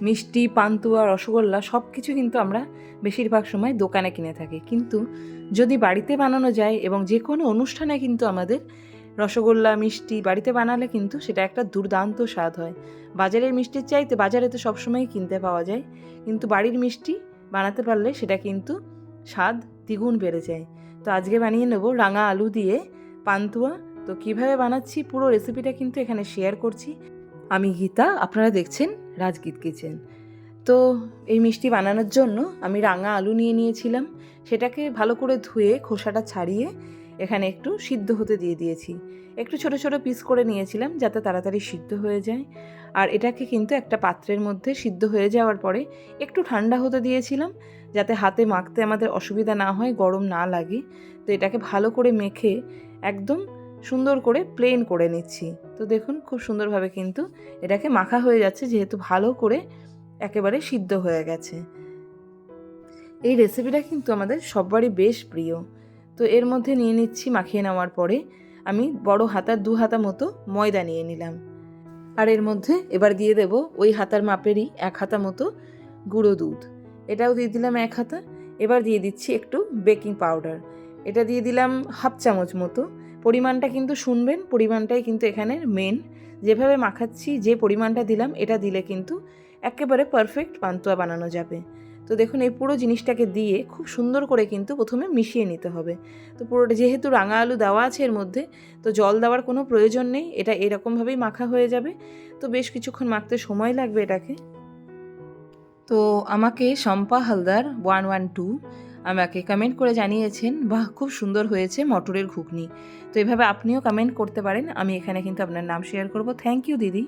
মিষ্টি, পান্তুয়া, রসগোল্লা সব কিছু কিন্তু আমরা বেশিরভাগ সময় দোকানে কিনে থাকি। কিন্তু যদি বাড়িতে বানানো যায় এবং যে কোনো অনুষ্ঠানে কিন্তু আমাদের রসগোল্লা, মিষ্টি বাড়িতে বানালে কিন্তু সেটা একটা দুর্দান্ত স্বাদ হয়। বাজারের মিষ্টির চাইতে বাজারে তো সবসময় কিনতে পাওয়া যায়। কিন্তু বাড়ির মিষ্টি বানাতে পারলে সেটা কিন্তু স্বাদ দ্বিগুণ বেড়ে যায়। তো আজকে বানিয়ে নেব রাঙা আলু দিয়ে পান্তুয়া। তো কীভাবে বানাচ্ছি পুরো রেসিপিটা কিন্তু এখানে শেয়ার করছি। আমি গীতা, আপনারা দেখছেন রাজগীত কিচেন তো এই মিষ্টি বানানোর জন্য আমি রাঙা আলু নিয়ে নিয়েছিলাম। সেটাকে ভালো করে ধুয়ে খোসাটা ছাড়িয়ে এখানে একটু সিদ্ধ হতে দিয়ে দিয়েছি। একটু ছোট ছোট পিস করে নিয়েছিলাম যাতে তাড়াতাড়ি সিদ্ধ হয়ে যায়। আর এটাকে কিন্তু একটা পাত্রের মধ্যে সিদ্ধ হয়ে যাওয়ার পরে একটু ঠান্ডা হতে দিয়েছিলাম যাতে হাতে মাখতে আমাদের অসুবিধা না হয়, গরম না লাগে। তো এটাকে ভালো করে মেখে একদম সুন্দর করে প্লেন করে নিচ্ছি। তো দেখুন, খুব সুন্দরভাবে কিন্তু এটাকে মাখা হয়ে যাচ্ছে, যেহেতু ভালো করে একেবারে সিদ্ধ হয়ে গেছে। এই রেসিপিটা কিন্তু আমাদের সববারই বেশ প্রিয়। তো এর মধ্যে নিয়ে নিচ্ছি, মাখিয়ে নেওয়ার পরে আমি বড় হাতার দু হাতা মতো ময়দা নিয়ে নিলাম। আর এর মধ্যে এবার দিয়ে দেব ওই হাতার মাপেরই এক হাতা মতো গুঁড়ো দুধ। এটাও দিয়ে দিলাম এক হাতা। এবার দিয়ে দিচ্ছি একটু বেকিং পাউডার। এটা দিয়ে দিলাম হাফ চামচ মতো পরিমাণটা কিন্তু শুনবেন, পরিমাণটাই কিন্তু এখানে মেন যেভাবে মাখাচ্ছি, যে পরিমাণটা দিলাম, এটা দিলে কিন্তু একেবারে পারফেক্ট পান্তুয়া বানানো যাবে। তো দেখুন, এই পুরো জিনিসটাকে দিয়ে খুব সুন্দর করে কিন্তু প্রথমে মিশিয়ে নিতে হবে। তো পুরোটা যেহেতু রাঙা আলু দেওয়া আছে এর মধ্যে, তো জল দেওয়ার কোনো প্রয়োজন নেই, এটা এরকমভাবেই মাখা হয়ে যাবে। তো বেশ কিছুক্ষণ মাখতে সময় লাগবে এটাকে। তো আমাকে Shampa Haldar one one two আমাকে কমেন্ট করে জানিয়েছেন, বাহ, খুব সুন্দর হয়েছে মটরের ঘুগনি। তো এভাবে আপনিও কমেন্ট করতে পারেন, আমি এখানে কিন্তু আপনার নাম শেয়ার করব। থ্যাংক ইউ দিদি।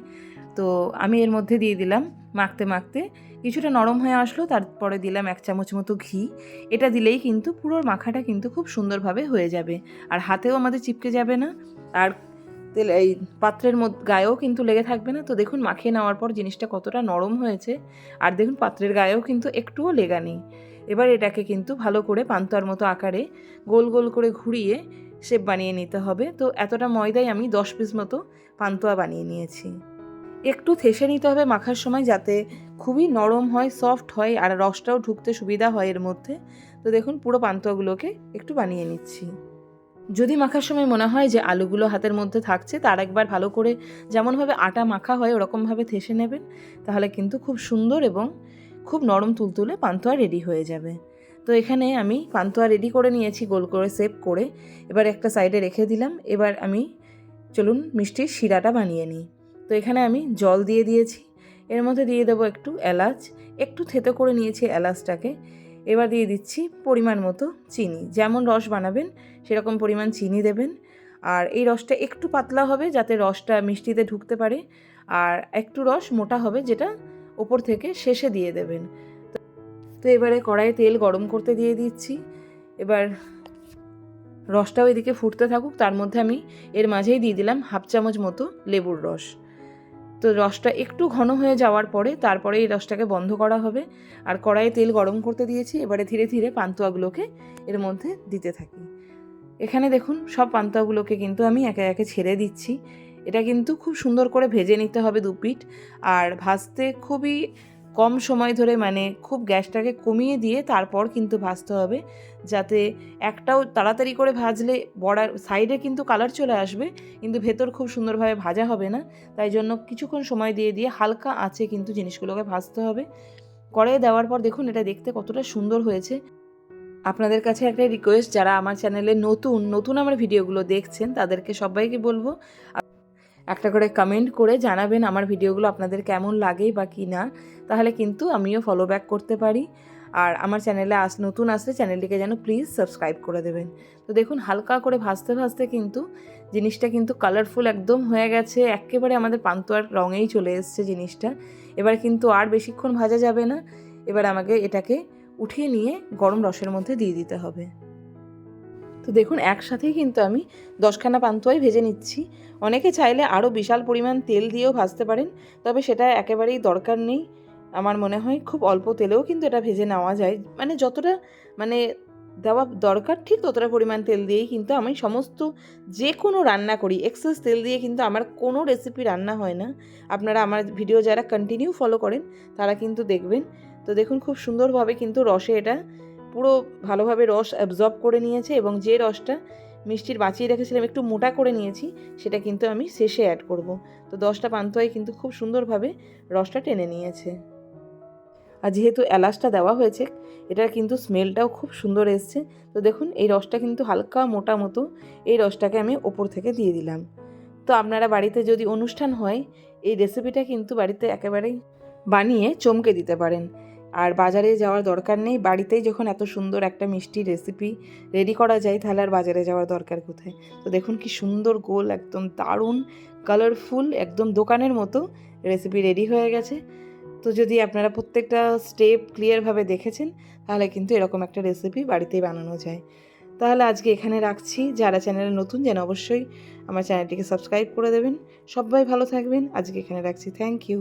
তো আমি এর মধ্যে দিয়ে দিলাম মাখতে মাখতে। কিছুটা নরম হয়ে আসলো, তারপরে দিলাম এক চামচ মতো ঘি। এটা দিলেই কিন্তু পুরো মাখাটা কিন্তু খুব সুন্দরভাবে হয়ে যাবে। আর হাতেও আমাদের চিপকে যাবে না। আর তেল, এই পাত্রের মধ্যে, গায়েও কিন্তু লেগে থাকবে না। তো দেখুন, মাখিয়ে নেওয়ার পর জিনিসটা কতটা নরম হয়েছে। আর দেখুন, পাত্রের গায়েও কিন্তু একটুও লেগা নেই। এবার এটাকে কিন্তু ভালো করে পান্তার মতো আকারে গোল গোল করে ঘুরিয়ে শেপ বানিয়ে নিতে হবে। তো এতটা ময়দাই আমি দশ পিস মতো পান্তুয়া বানিয়ে নিয়েছি। একটু থেসে নিতে হবে মাখার সময় যাতে খুবই নরম হয় সফট হয় আর রসটাও ঢুকতে সুবিধা হয় এর মধ্যে। তো দেখুন পুরো পান্তুয়াগুলোকে একটু বানিয়ে নিচ্ছি। যদি মাখার সময় মনে হয় যে আলুগুলো হাতের মধ্যে থাকছে, তার একবার ভালো করে যেমনভাবে আটা মাখা হয়, ওরকমভাবে থেসে নেবেন। তাহলে কিন্তু খুব সুন্দর এবং খুব নরম তুলতুলে পান্তুয়া রেডি হয়ে যাবে। তো এখানে আমি পান্তুয়া রেডি করে নিয়েছি, গোল করে সেভ করে। এবার একটা সাইডে রেখে দিলাম। এবার আমি, চলুন মিষ্টির শিরাটা বানিয়ে নিই। তো এখানে আমি জল দিয়ে দিয়েছি। এর মধ্যে দিয়ে দেবো একটু এলাচ। একটু থেতো করে নিয়েছি এলাচটাকে। এবার দিয়ে দিচ্ছি পরিমাণ মতো চিনি। যেমন রস বানাবেন, সেরকম পরিমাণ চিনি দেবেন। আর এই রসটা একটু পাতলা হবে যাতে রসটা মিষ্টিতে ঢুকতে পারে। আর একটু রস মোটা হবে যেটা ওপর থেকে শেষে দিয়ে দেবেন। তো এবারে কড়াইয়ে তেল গরম করতে দিয়ে দিচ্ছি। এবার রসটাও এদিকে ফুটতে থাকুক, তার মধ্যে আমি এর মাঝেই দিয়ে দিলাম হাফ চামচ মতো লেবুর রস। তো রসটা একটু ঘন হয়ে যাওয়ার পরে তারপরে এই রসটাকে বন্ধ করা হবে। আর কড়াইয়ে তেল গরম করতে দিয়েছি, এবারে ধীরে ধীরে পান্তুয়াগুলোকে এর মধ্যে দিতে থাকি। এখানে দেখুন, সব পান্তুয়াগুলোকে কিন্তু আমি একে একে ছেড়ে দিচ্ছি। এটা কিন্তু খুব সুন্দর করে ভেজে নিতে হবে দু পিঠ। আর ভাজতে খুবই কম সময় ধরে মানে খুব গ্যাসটাকে কমিয়ে দিয়ে তারপর কিন্তু ভাজতে হবে। যাতে একটাও তাড়াতাড়ি করে ভাজলে বড়ার সাইডে কিন্তু কালার চলে আসবে, কিন্তু ভেতর খুব সুন্দরভাবে ভাজা হবে না। তাই জন্য কিছুক্ষণ সময় দিয়ে দিয়ে হালকা আছে কিন্তু জিনিসগুলোকে ভাজতে হবে। কড়াইয়ে দেওয়ার পর দেখুন এটা দেখতে কতটা সুন্দর হয়েছে। আপনাদের কাছে একটা রিকোয়েস্ট যারা আমার চ্যানেলে নতুন নতুন আমার ভিডিওগুলো দেখছেন, তাদেরকে সবাইকে বলব একটা করে কমেন্ট করে জানাবেন আমার ভিডিওগুলো আপনাদের কেমন লাগে বা কি না তাহলে কিন্তু আমিও ফলো ব্যাক করতে পারি। আর আমার চ্যানেলে আস, নতুন আসলে চ্যানেলটিকে যেন প্লিজ সাবস্ক্রাইব করে দেবেন। তো দেখুন, হালকা করে ভাজতে ভাজতে কিন্তু জিনিসটা কিন্তু কালারফুল একদম হয়ে গেছে। একেবারে আমাদের পান্তুয়ার রঙেই চলে এসছে জিনিসটা। এবার কিন্তু আর বেশিক্ষণ ভাজা যাবে না। এবার আমাকে এটাকে উঠিয়ে নিয়ে গরম রসের মধ্যে দিয়ে দিতে হবে। তো দেখুন, একসাথেই কিন্তু আমি দশখানা পান্তুয়াই ভেজে নিচ্ছি। অনেকে চাইলে আরও বিশাল পরিমাণ তেল দিয়েও ভাজতে পারেন, তবে সেটা একেবারেই দরকার নেই। আমার মনে হয় খুব অল্প তেলেও কিন্তু এটা ভেজে নেওয়া যায়। মানে যতটা মানে দেওয়া দরকার ঠিক ততটা পরিমাণ তেল দিয়েই কিন্তু আমি সমস্ত যে কোনো রান্না করি। এক্সেস তেল দিয়ে কিন্তু আমার কোনো রেসিপি রান্না হয় না। আপনারা আমার ভিডিও যারা কন্টিনিউ ফলো করেন, তারা কিন্তু দেখবেন। তো দেখুন, খুব সুন্দরভাবে কিন্তু রসে এটা পুরো ভালোভাবে রস অ্যাবজর্ব করে নিয়েছে এবং যে রসটা মিষ্টির বাঁচিয়ে রেখেছিলাম, একটু মোটা করে নিয়েছি, সেটা কিন্তু আমি শেষে অ্যাড করব। তো দশটা পান্তুয়াই কিন্তু খুব সুন্দরভাবে রসটা টেনে নিয়েছে। আর যেহেতু এলাচটা দেওয়া হয়েছে, এটার কিন্তু স্মেলটাও খুব সুন্দর এসছে। তো দেখুন, এই রসটা কিন্তু হালকা মোটা মতো, এই রসটাকে আমি ওপর থেকে দিয়ে দিলাম। তো আপনারা বাড়িতে যদি অনুষ্ঠান হয়, এই রেসিপিটা কিন্তু বাড়িতে একেবারেই বানিয়ে চমকে দিতে পারেন। আর বাজারে যাওয়ার দরকার নেই। বাড়িতেই যখন এত সুন্দর একটা মিষ্টি রেসিপি রেডি করা যায়, তাহলে আর বাজারে যাওয়ার দরকার কোথায়? তো দেখুন কি সুন্দর গোল, একদম দারুণ কালারফুল একদম দোকানের মতো রেসিপি রেডি হয়ে গেছে। তো যদি আপনারা প্রত্যেকটা স্টেপ ক্লিয়ারভাবে দেখেছেন, তাহলে কিন্তু এরকম একটা রেসিপি বাড়িতেই বানানো যায়। তাহলে আজকে এখানে রাখছি। যারা চ্যানেলে নতুন, যেন অবশ্যই আমার চ্যানেলটিকে সাবস্ক্রাইব করে দেবেন। সবাই ভালো থাকবেন। আজকে এখানে রাখছি। Thank you